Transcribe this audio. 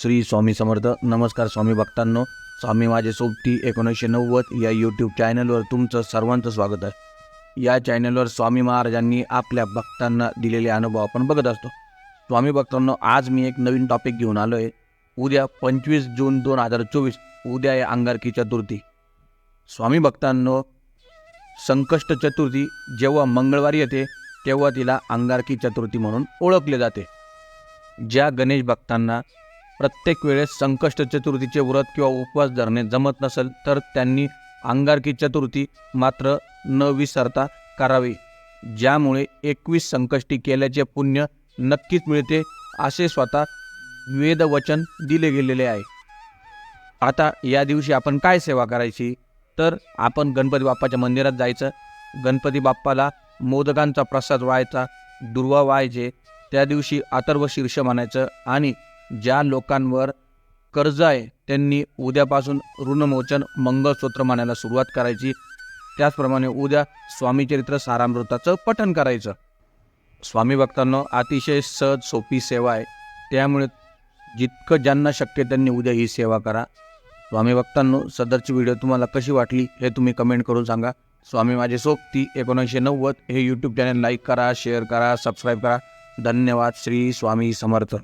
श्री स्वामी समर्थ. नमस्कार स्वामी भक्तांनो. स्वामी माझे सोबती एकोणीसशे नव्वद या यूट्यूब चॅनलवर तुमचं सर्वांचं स्वागत आहे. या चॅनलवर स्वामी महाराजांनी आपल्या भक्तांना दिलेले अनुभव आपण बघत असतो. स्वामी भक्तांनो आज मी एक नवीन टॉपिक घेऊन आलो आहे उद्या पंचवीस जून दोन हजार चोवीस उद्या आहे अंगारकी चतुर्थी. स्वामी भक्तांनो संकष्ट चतुर्थी जेव्हा मंगळवारी येते तेव्हा तिला अंगारकी चतुर्थी म्हणून ओळखले जाते. ज्या गणेश भक्तांना प्रत्येक वेळेस संकष्ट चतुर्थीचे व्रत किंवा उपवास धरणे जमत नसेल तर त्यांनी अंगारकी चतुर्थी मात्र न विसरता करावी. ज्यामुळे एकवीस संकष्टी केल्याचे पुण्य नक्कीच मिळते असे स्वतः वेदवचन दिले गेलेले आहे. आता या दिवशी आपण काय सेवा करायची? तर आपण गणपती बाप्पाच्या मंदिरात जायचं. गणपती बाप्पाला मोदकांचा प्रसाद व्हायचा दुर्वा व्हायचे. त्या दिवशी अथर्व शीर्ष म्हणायचं आणि ज्या लोकांवर कर्ज आहे त्यांनी उद्यापासून ऋणमोचन मंगळसूत्र म्हणायला सुरुवात करायची. त्याचप्रमाणे उद्या स्वामीचरित्र सारामृताचं पठण करायचं. स्वामी भक्तांना अतिशय सहज सोपी सेवा आहे. त्यामुळे जितकं ज्यांना शक्य त्यांनी उद्या ही सेवा करा. स्वामी भक्तांनो सदरची व्हिडिओ तुम्हाला कशी वाटली हे तुम्ही कमेंट करून सांगा. स्वामी माझे सोबती एकोणीसशे नव्वद हे यूट्यूब चॅनल लाईक करा शेअर करा सबस्क्राईब करा. धन्यवाद श्री स्वामी समर्थ.